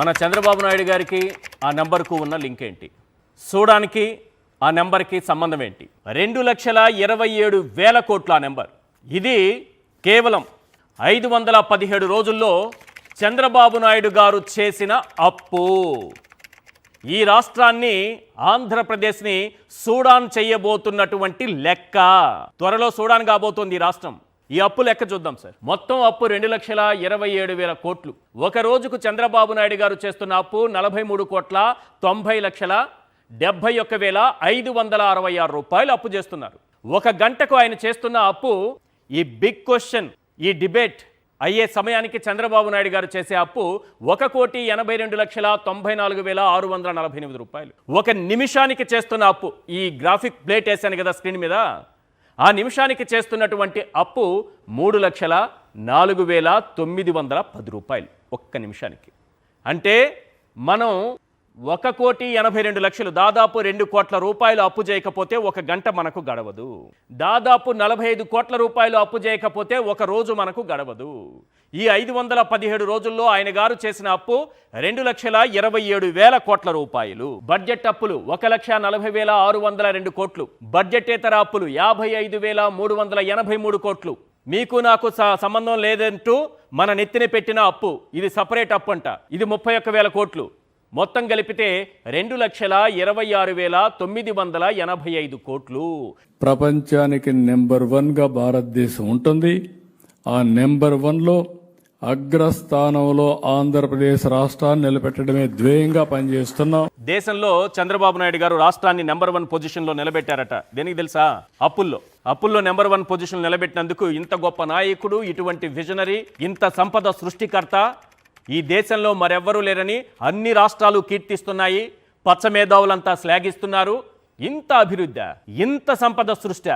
మన చంద్రబాబు నాయుడు గారికి ఆ నెంబర్కు ఉన్న లింక్ ఏంటి? చూడడానికి ఆ నెంబర్కి సంబంధం ఏంటి? రెండు లక్షల ఇరవై ఏడు వేల కోట్ల ఆ నెంబర్. ఇది కేవలం ఐదు వందల పదిహేడు రోజుల్లో చంద్రబాబు నాయుడు గారు చేసిన అప్పు. ఈ రాష్ట్రాన్ని ఆంధ్రప్రదేశ్ని సూడాన్ చేయబోతున్నటువంటి లెక్క. త్వరలో సూడాన్ కాబోతోంది ఈ రాష్ట్రం. ఈ అప్పు లెక్క చూద్దాం సార్. మొత్తం అప్పు రెండు లక్షల ఇరవై ఏడు వేల కోట్లు. ఒక రోజుకు చంద్రబాబు నాయుడు గారు చేస్తున్న అప్పు నలభై మూడు కోట్ల తొంభై లక్షల డెబ్బై ఒక్క వేల ఐదు వందల అరవై ఆరు రూపాయలు అప్పు చేస్తున్నారు. ఒక గంటకు ఆయన చేస్తున్న అప్పు ఈ బిగ్ క్వశ్చన్ ఈ డిబేట్ అయ్యే సమయానికి చంద్రబాబు నాయుడు గారు చేసే అప్పు ఒక కోటి ఎనభై రెండు లక్షల తొంభై నాలుగు వేల ఆరు వందల నలభై ఎనిమిది రూపాయలు. ఒక నిమిషానికి చేస్తున్న అప్పు ఈ గ్రాఫిక్ ప్లేట్ వేసాను కదా స్క్రీన్ మీద? ఆ నిమిషానికి చేస్తున్నటువంటి అప్పు మూడు లక్షల నాలుగు వేల తొమ్మిది వందల పది రూపాయలు ఒక్క నిమిషానికి. అంటే మనం ఒక కోటి ఎనభై రెండు లక్షలు. దాదాపు రెండు కోట్ల రూపాయలు అప్పు చేయకపోతే ఒక గంట మనకు గడవదు. దాదాపు నలభై ఐదు కోట్ల రూపాయలు అప్పు చేయకపోతే ఒక రోజు మనకు గడవదు. ఈ ఐదు వందల పదిహేడు రోజుల్లో ఆయన గారు చేసిన అప్పు రెండు లక్షల ఇరవై ఏడు వేల కోట్ల రూపాయలు. బడ్జెట్ అప్పులు ఒక లక్ష నలభై వేల ఆరు వందల రెండు కోట్లు. బడ్జెటేతర అప్పులు యాభై ఐదు వేల మూడు వందల ఎనభై మూడు కోట్లు. మీకు నాకు స- సంబంధం లేదంటూ మన నెత్తిన పెట్టిన అప్పు. ఇది సపరేట్ అప్పు అంట. ఇది ముప్పై ఒక్క వేల కోట్లు. మొత్తం కలిపితే రెండు లక్షల ఇరవై ఆరు వేల తొమ్మిది వందల ఎనభై ఐదు కోట్లు. ప్రపంచానికి నెంబర్ వన్గా భారతదేశం ఉంటుంది. ఆ నెంబర్ వన్లో అగ్రస్థానంలో ఆంధ్రప్రదేశ్ రాష్ట్రాన్ని నిలబెట్టడమే ధ్యేయంగా పనిచేస్తున్నాం. దేశంలో చంద్రబాబు నాయుడు గారు రాష్ట్రాన్ని నెంబర్ వన్ పొజిషన్లో నిలబెట్టారట. దేనికి తెలుసా? అప్పుల్లో. అప్పుల్లో నెంబర్ వన్ పొజిషన్ నిలబెట్టినందుకు ఇంత గొప్ప నాయకుడు ఇటువంటి విజనరీ ఇంత సంపద సృష్టికర్త ఈ దేశంలో మరెవ్వరూ లేరని అన్ని రాష్ట్రాలు కీర్తిస్తున్నాయి. పచ్చ మేధావులంతా శ్లాఘిస్తున్నారు. ఇంత అభివృద్ధి ఇంత సంపద సృష్టి.